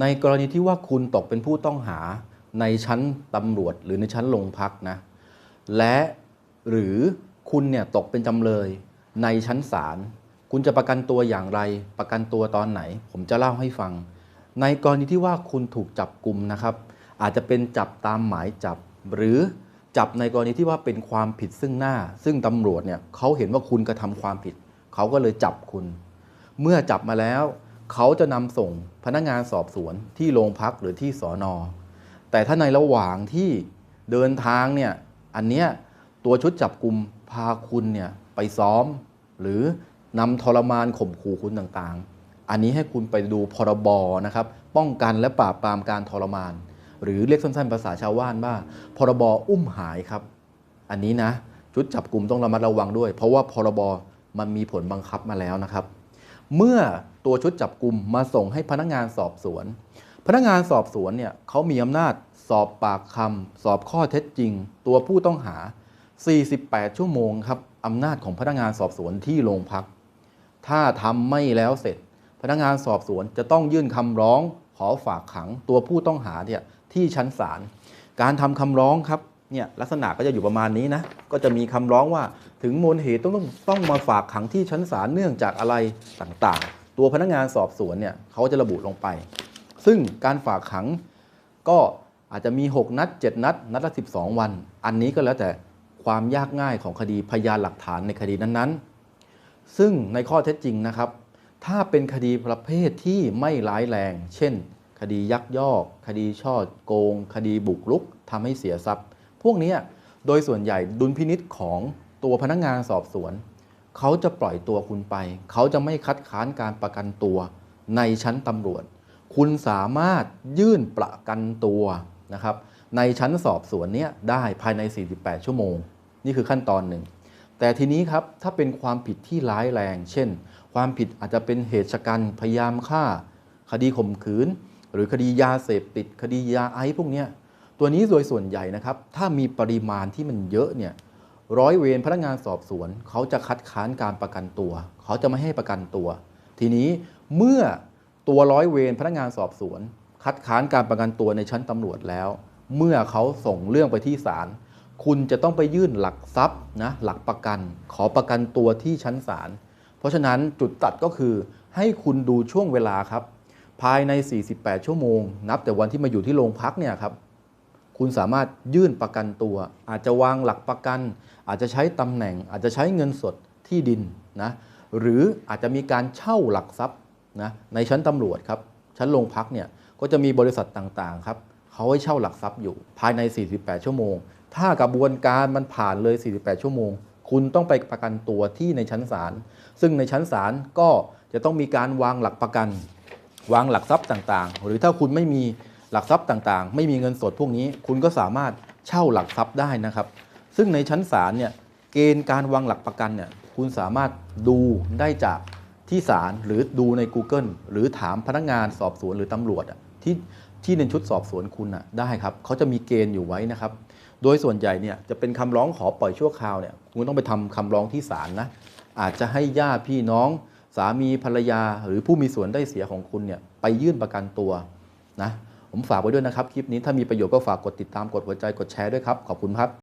ในกรณีที่ว่าคุณตกเป็นผู้ต้องหาในชั้นตำรวจหรือในชั้นโรงพักนะ และหรือคุณเนี่ยตกเป็นจำเลยในชั้นศาลคุณจะประกันตัวอย่างไร ประกันตัวตอนไหน ผมจะเล่าให้ฟัง ในกรณีที่ว่าคุณถูกจับกลุ่มนะครับ อาจจะเป็นจับตามหมายจับ หรือจับในกรณีที่ว่าเป็นความผิดซึ่งหน้า ซึ่งตำรวจเนี่ยเขาเห็นว่าคุณกระทำความผิด เขาก็เลยจับคุณ เมื่อจับมาแล้ว เขาจะนำส่งพนักงานสอบสวนที่โรงพักหรือที่สอนอ แต่ถ้าในระหว่างที่เดินทางเนี่ย อันเนี้ยตัวชุดจับกลุ่มพาคุณเนี่ยไปซ้อม หรือนำทรมานข่มขู่คุณต่างๆ อันนี้ให้คุณไปดูพรบนะครับ ป้องกันและปราบปรามการทรมาน หรือเรียกสั้นๆ ภาษาชาวบ้านว่า พรบอุ้มหายครับ อันนี้นะชุดจับกลุ่มต้องระมัดระวังด้วย เพราะว่าพรบมันมีผลบังคับมาแล้วนะครับ เมื่อตัวชุดจับกลุ่มมาส่งให้พนักงานสอบสวน พนักงานสอบสวนเนี่ยเขามีอำนาจสอบปากคำสอบข้อเท็จจริง ตัวผู้ต้องหา 48 ชั่วโมงครับอำนาจของพนักงานสอบสวนที่โรงพัก ถ้าทำไม่แล้วเสร็จ พนักงานสอบสวนจะต้องยื่นคำร้องขอฝากขังตัวผู้ต้องหาเนี่ยที่ชั้นศาลการทำคำร้องครับ เนี่ยลักษณะก็จะอยู่ประมาณนี้นะ ก็จะมีคำร้องว่าถึงมูลเหตุต้องต้องต้องมาฝากขังที่ชั้นศาลเนื่องจากอะไรต่างๆ ตัวพนักงานสอบสวนเนี่ยเขาจะระบุลงไป ซึ่งการฝากขังก็อาจจะมี 6 นัด 7 นัด นัดละ 12 วัน อันนี้ก็แล้วแต่ความยากง่ายของคดีพยานหลักฐานในคดีนั้นๆ ซึ่งในข้อเท็จจริงนะครับ ถ้าเป็นคดีประเภทที่ไม่ร้ายแรง เช่น คดียักยอก คดีช่อโกง คดีบุกรุกทำให้เสียทรัพย์ พวกนี้โดยส่วนใหญ่ดุลพินิษของตัวพนักงานสอบสวน เขาจะปล่อยตัวคุณไป เขาจะไม่คัดค้านการประกันตัวในชั้นตำรวจ คุณสามารถยื่นประกันตัวนะครับในชั้นสอบสวนเนี้ยได้ภายใน 48 ชั่วโมง นี่คือขั้นตอนหนึ่ง แต่ทีนี้ครับถ้าเป็นความผิดที่ร้ายแรง เช่น ความผิดอาจจะเป็นเหตุชะกันพยายามฆ่า คดีข่มขืน หรือคดียาเสพติด คดียาไอซ์พวกเนี้ย ตัวนี้โดยส่วนใหญ่นะครับ ถ้ามีปริมาณที่มันเยอะเนี่ยร้อยเวรพนักงานสอบสวน เขาจะคัดค้านการประกันตัว เขาจะไม่ให้ประกันตัว ทีนี้เมื่อตัวร้อยเวรพนักงานสอบสวน คัดค้านการประกันตัวในชั้นตำรวจแล้ว เมื่อเขาส่งเรื่องไปที่ศาลคุณจะต้องไปยื่นหลักทรัพย์นะหลักประกัน ขอประกันตัวที่ชั้นศาลเพราะฉะนั้นจุดตัดก็คือให้คุณดูช่วงเวลาครับ ภายใน 48 ชั่วโมง นับแต่วันที่มาอยู่ที่โรงพักเนี่ยครับ คุณสามารถยื่นประกันตัว อาจจะวางหลักประกัน อาจจะใช้ตำแหน่ง อาจจะใช้เงินสดที่ดินนะหรืออาจจะมีการเช่าหลักทรัพย์นะในชั้นตำรวจครับชั้นโรงพักเนี่ยก็จะมีบริษัทต่างๆครับเขาให้เช่าหลักทรัพย์อยู่ภายใน 48 ชั่วโมง ถ้ากระบวนการมันผ่านเลย 48 ชั่วโมง คุณต้องไปประกันตัวที่ในชั้นศาลซึ่งในชั้นศาลก็จะต้องมีการวางหลักประกัน วางหลักทรัพย์ต่างๆ หรือถ้าคุณไม่มี หลักทรัพย์ต่างๆ ไม่มีเงินสดพวกนี้ คุณก็สามารถเช่าหลักทรัพย์ได้นะครับ ซึ่งในชั้นศาลเนี่ยเกณฑ์การวางหลักประกันเนี่ยคุณสามารถดูได้จากที่ศาลหรือดูใน Google หรือถามพนักงานสอบสวนหรือตำรวจที่ที่ในชุดสอบสวนคุณอะได้ครับเขาจะมีเกณฑ์อยู่ไว้นะครับ โดยส่วนใหญ่เนี่ยจะเป็นคำร้องขอปล่อยชั่วคราวเนี่ยคุณต้องไปทำคำร้องที่ศาลนะอาจจะให้ญาติพี่น้อง สามีภรรยา หรือผู้มีส่วนได้เสียของคุณเนี่ยไปยื่นประกันตัวนะ ผมฝากไว้ด้วยนะครับ คลิปนี้ถ้ามีประโยชน์ก็ฝากกดติดตามกดหัวใจกดแชร์ด้วยครับ ขอบคุณครับ